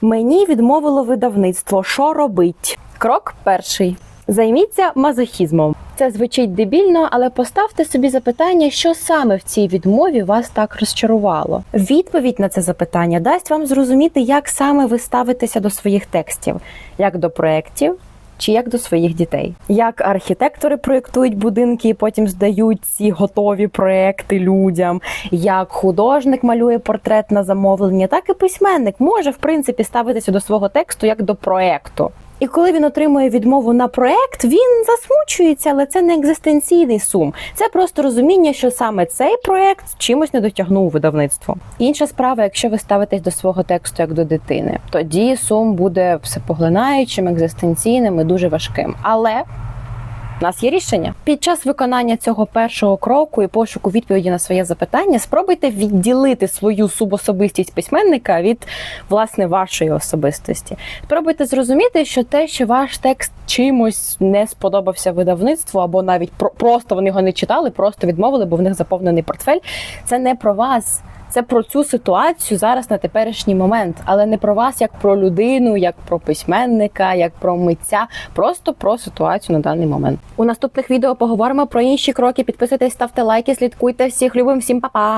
Мені відмовило видавництво. Що робить? Крок перший. Займіться мазохізмом. Це звучить дебільно, але поставте собі запитання, що саме в цій відмові вас так розчарувало. Відповідь на це запитання дасть вам зрозуміти, як саме ви ставитеся до своїх текстів, як до проєктів. Чи як до своїх дітей, як архітектори проєктують будинки і потім здають ці готові проекти людям, як художник малює портрет на замовлення, так і письменник може в принципі ставитися до свого тексту як до проекту. І коли він отримує відмову на проект, він засмучується, але це не екзистенційний сум. Це просто розуміння, що саме цей проект чимось не дотягнув видавництво. Інша справа, якщо ви ставитесь до свого тексту як до дитини, тоді сум буде всепоглинаючим, екзистенційним і дуже важким. Але у нас є рішення. Під час виконання цього першого кроку і пошуку відповіді на своє запитання спробуйте відділити свою субособистість письменника від власне вашої особистості. Спробуйте зрозуміти, що те, що ваш текст чимось не сподобався видавництву, або навіть про- просто вони його не читали, просто відмовили, бо в них заповнений портфель. Це не про вас. Це про цю ситуацію зараз на теперішній момент, але не про вас як про людину, як про письменника, як про митця, просто про ситуацію на даний момент. У наступних відео поговоримо про інші кроки. Підписуйтесь, ставте лайки, слідкуйте всіх. Любим всім па-па!